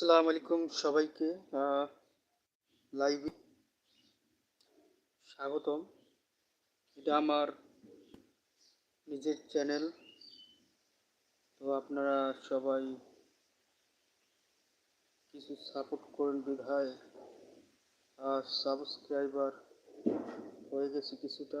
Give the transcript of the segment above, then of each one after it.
আসসালামু আলাইকুম সবাইকে। লাইভে স্বাগতম। এটা আমার নিজের চ্যানেল তো আপনারা সবাই কিছু সাপোর্ট করেন বিধায় আর সাবস্ক্রাইবার হয়ে গেছে কিছুটা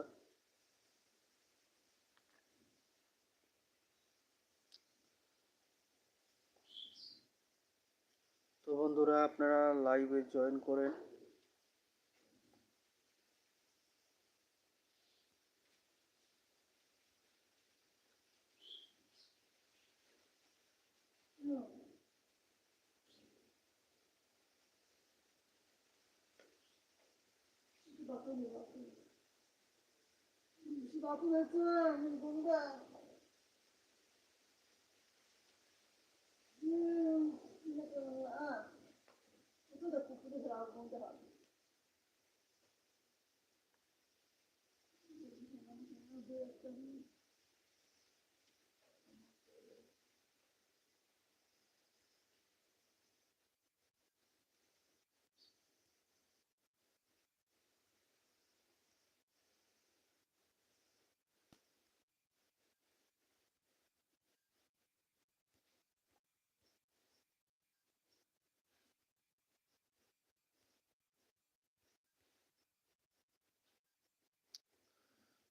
তো বন্ধুরা আপনারা লাইভে জয়েন করেন। বাপু আছে গঙ্গা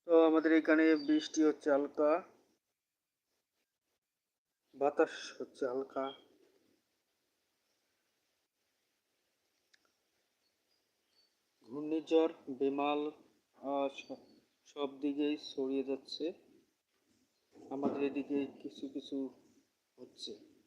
তো আমাদের এখানে বৃষ্টি হচ্ছে হালকা। বাতাস হচ্ছে হালকা। ঘূর্ণিঝড়, বেমাল সব দিকেই ছড়িয়ে যাচ্ছে। আমাদের এদিকে কিছু কিছু হচ্ছে।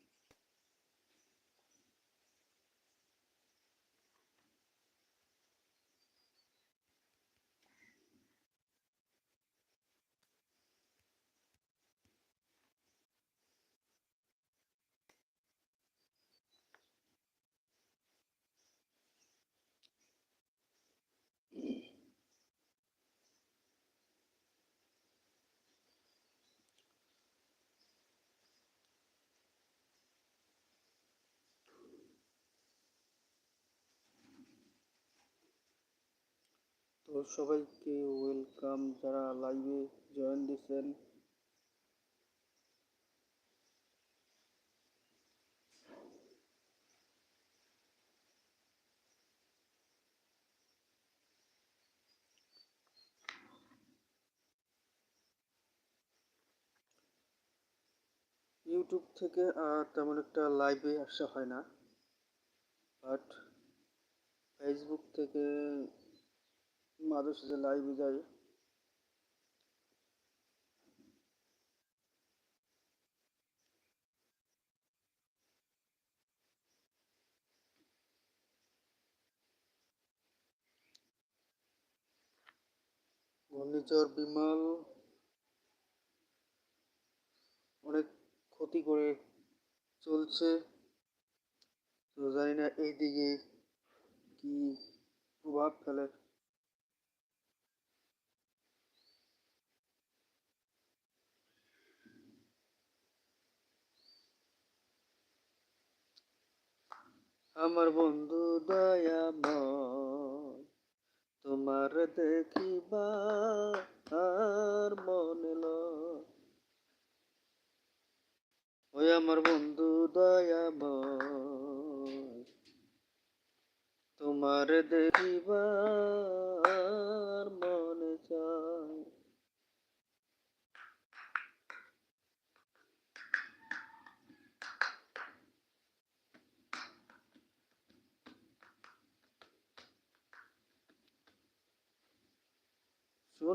তো সবাইকে ওয়েলকাম যারা লাইভে জয়েন দিয়েছেন। ইউটিউব থেকে আর তেমন একটা লাইভে আসা হয় না। বাট ফেসবুক থেকে মাঝে সাঝে লাইভে যাই ঘূর্ণিঝড়, বিমল অনেক ক্ষতি করে চলছে। তো জানি না এই দিকে কি প্রভাব ফেলে। আমার বন্ধু দয়াময় তোমার দেখিবা আর মনে ওই আমার বন্ধু দয়াময় তোমার দেখিবার মনে চায়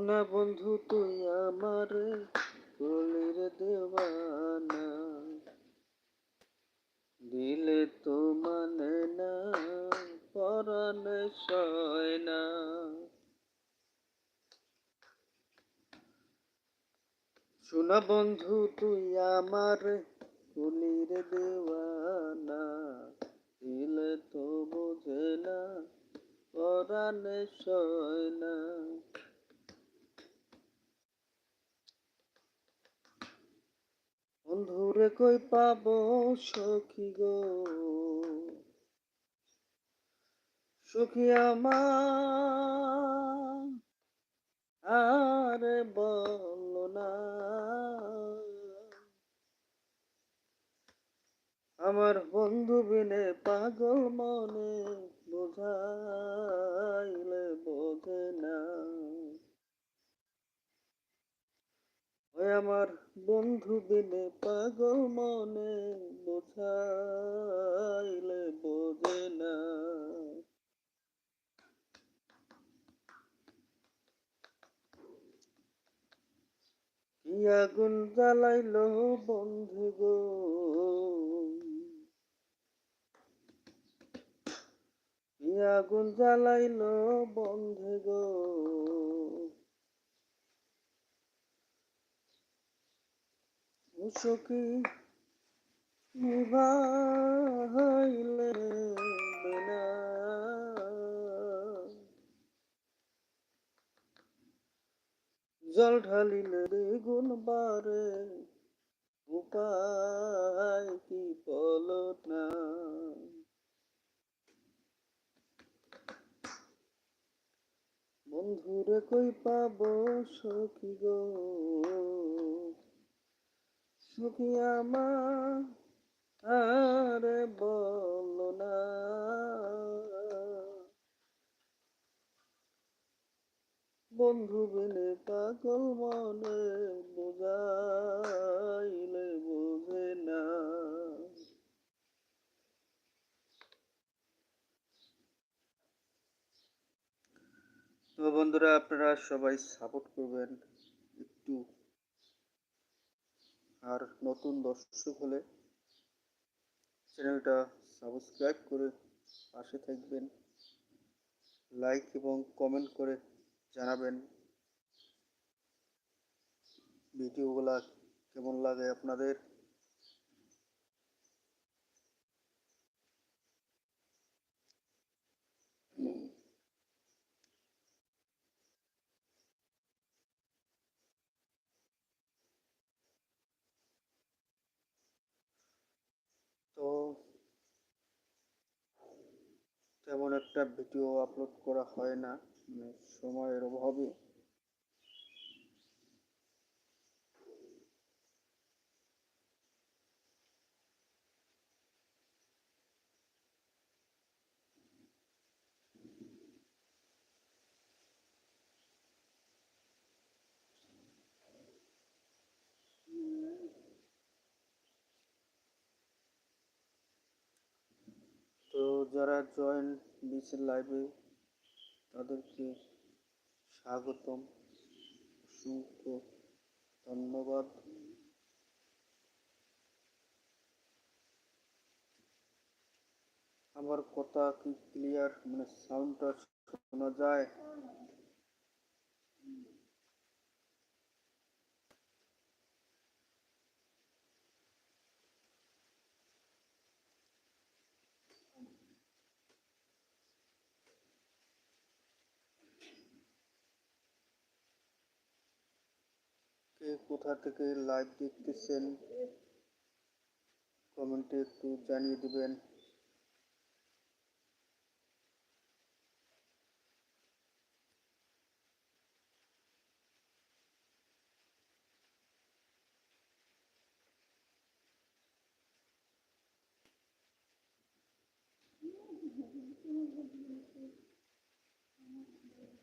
সোনা বন্ধু, তুই আমার কলির দেওয়ানা। দিলে তো মানে না, পরাণে সয় না। সোনা বন্ধু, তুই আমার কলির দেওয়ানা। দিলে তো বোঝে না, পরাণে সয় না। বন্ধুরে কই পাব সখী গো? সুখী আমার, আর বল না। আমার বন্ধু বিনে পাগল মনে বোঝাইলে বোঝে না। ওই আমার বন্ধু বিনে পাগল মনে বোঝাইলে বোঝে না। কি আগুন জ্বালাইল বন্ধু গো? আগুন জ্বালাইলো বন্ধু গো? সখী নিভাইলে জল ঢালিলে দ্বিগুণ বারে, উপায় কি বল না? বন্ধুরে কই পাব সখী গো? সখী আমার আরে বল না। বন্ধু বিনে পাগল মনে বোঝাইলে বোঝে না। তো বন্ধুরা, আপনারা সবাই সাপোর্ট করবেন। একটু আর নতুন দর্শক হলে চ্যানেলটা সাবস্ক্রাইব করে পাশে থাকবেন, লাইক এবং কমেন্ট করে জানাবেন। ভিডিওগুলা কেমন লাগে আপনাদের তো তেমন একটা ভিডিও আপলোড করা হয় না। মানে সময়ের অভাবে তো যারা জয়েন্ট দিয়েছে লাইভে তাদেরকে স্বাগতম, অসংখ্য ধন্যবাদ। আমার কথা কি ক্লিয়ার মানে সাউন্ডটা শোনা যায়? কোথা থেকে লাইভ দেখতেছেন কমেন্টে একটু জানিয়ে দিবেন।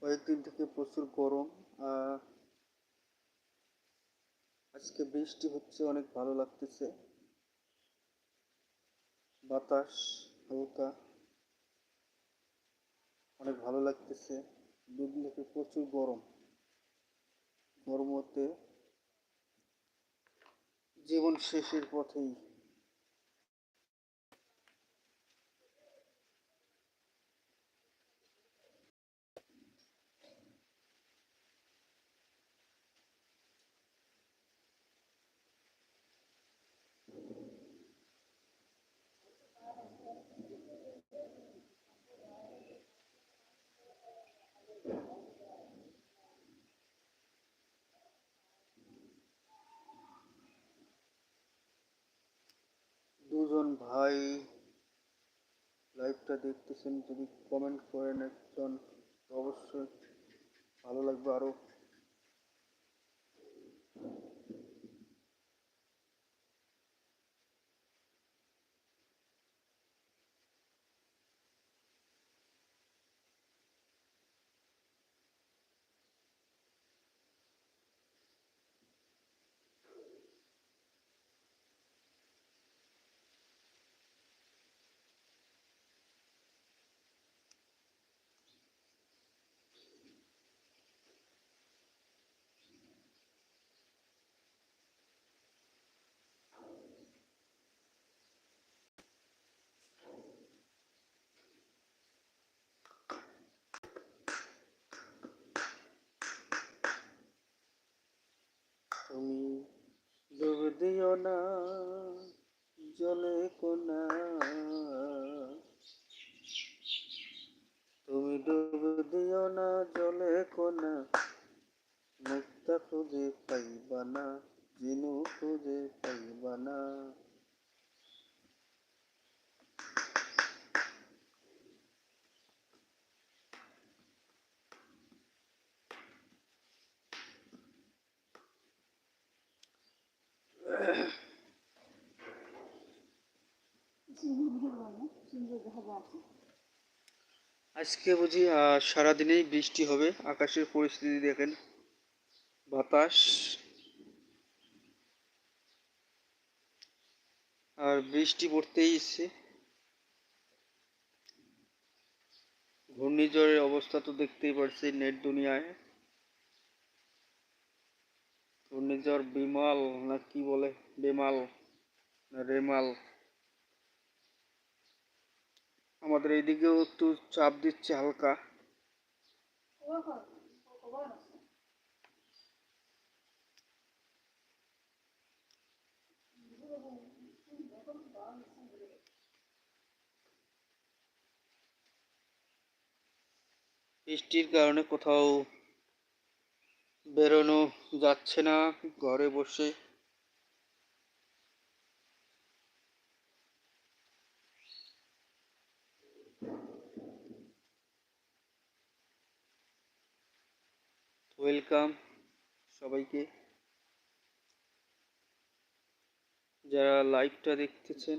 কয়েকদিন থেকে প্রচুর গরম আজকে বৃষ্টি হচ্ছে, অনেক ভালো লাগতেছে। বাতাস হালকা, অনেক ভালো লাগতেছে। দুদিন থেকে প্রচুর গরম। গরম হতে জীবন শেষের পথেই। ভাই লাইভটা দেখতেছেন যদি কমেন্ট করেন একজন অবশ্যই ভালো লাগবে আরও তুমি ডুব দিও না জলে কোনা। তুমি ডুব দিও না, জলে কোনা। মুক্তা খুঁজে পাইবা না, জিনু খুঁজে পাইবা না। আজকে বুঝি সারাদিনেই বৃষ্টি হবে। আকাশের পরিস্থিতি দেখেন। বাতাস। আর বৃষ্টি পড়তেই ইচ্ছে। ঘূর্ণিঝড়ের অবস্থা তো দেখতেই পারছি নেট দুনিয়ায়। ঘূর্ণিঝড় বিমাল না কি বলে? বেমাল রেমাল? আমাদের এইদিকেও একটু চাপ দিচ্ছে হালকা। বৃষ্টির কারণে কোথাও বেরোনো যাচ্ছে না ঘরে বসে। ওয়েলকাম সবাইকে। যারা লাইভটা দেখতেছেন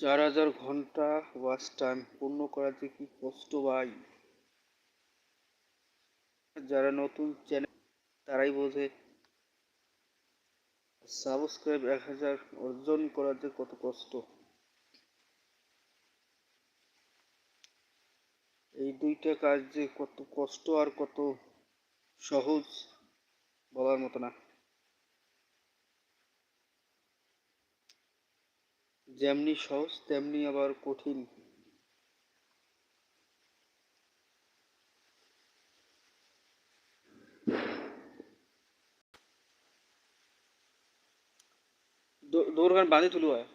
চার হাজার ঘণ্টা, ওয়াচ টাইম পূর্ণ করা যে কি কষ্ট ভাই? যারা নতুন চ্যানেল, তারাই বোঝে সাবস্ক্রাইব এক হাজার অর্জন করা যে কত কষ্ট। এই দুইটা কাজ যে কত কষ্ট আর কত সহজ বলার মতো না। যেমনি সহজ, তেমনি আবার কঠিন। दो दो रकान बांधे तुलू है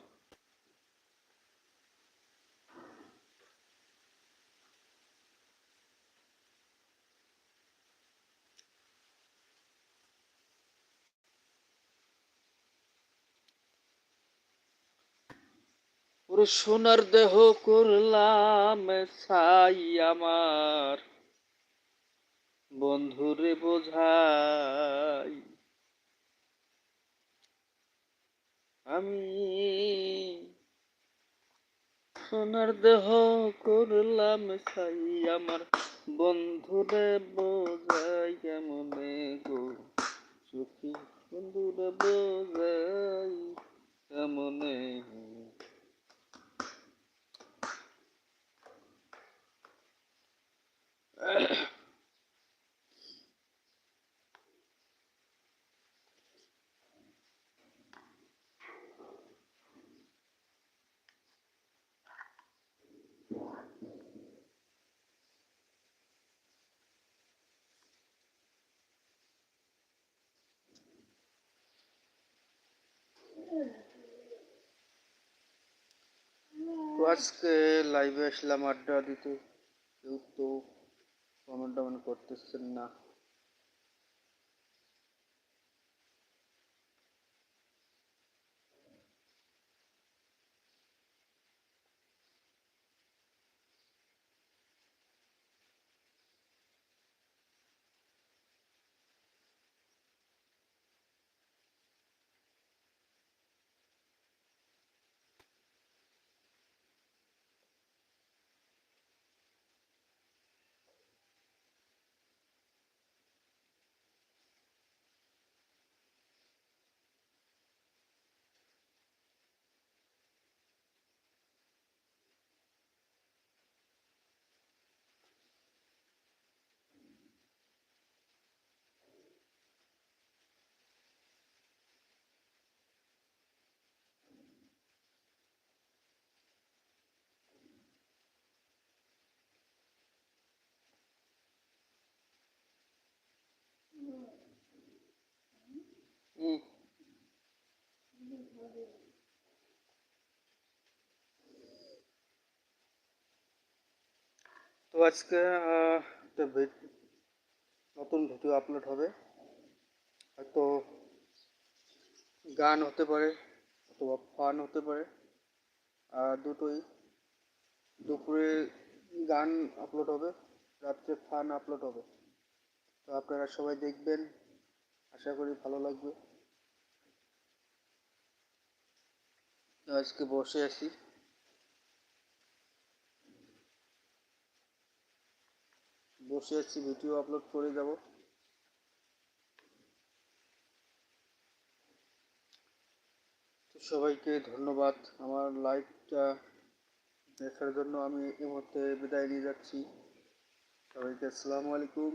ওরে সোনার দেহ করলাম ছাই আমার বন্ধুরে বোঝাই আমি সোনার দেহ করলাম সাই আমার বন্ধুরে বোঝাই কেমনে গো? সুখী বন্ধুরে বোঝাই কেমনে তো আজকে লাইভে আসলাম আড্ডা দিতে। কেউ তো কমেন্ট টমেন্ট করতেছেন না। তো আজকে একটা নতুন ভিডিও আপলোড হবে। হয়তো গান হতে পারে, অথবা ফান হতে পারে। আর দুটোই দুপুরে গান আপলোড হবে, রাত্রে ফান আপলোড হবে। তো আপনারা সবাই দেখবেন। আশা করি ভালো লাগবে। আজকে বসে আছি। বসে আছি, ভিডিও আপলোড করে যাব তো সবাইকে ধন্যবাদ। আমার লাইভটা দেখার জন্য আমি এই মুহূর্তে বিদায় নিয়ে যাচ্ছি। সবাইকে আসসালামু আলাইকুম।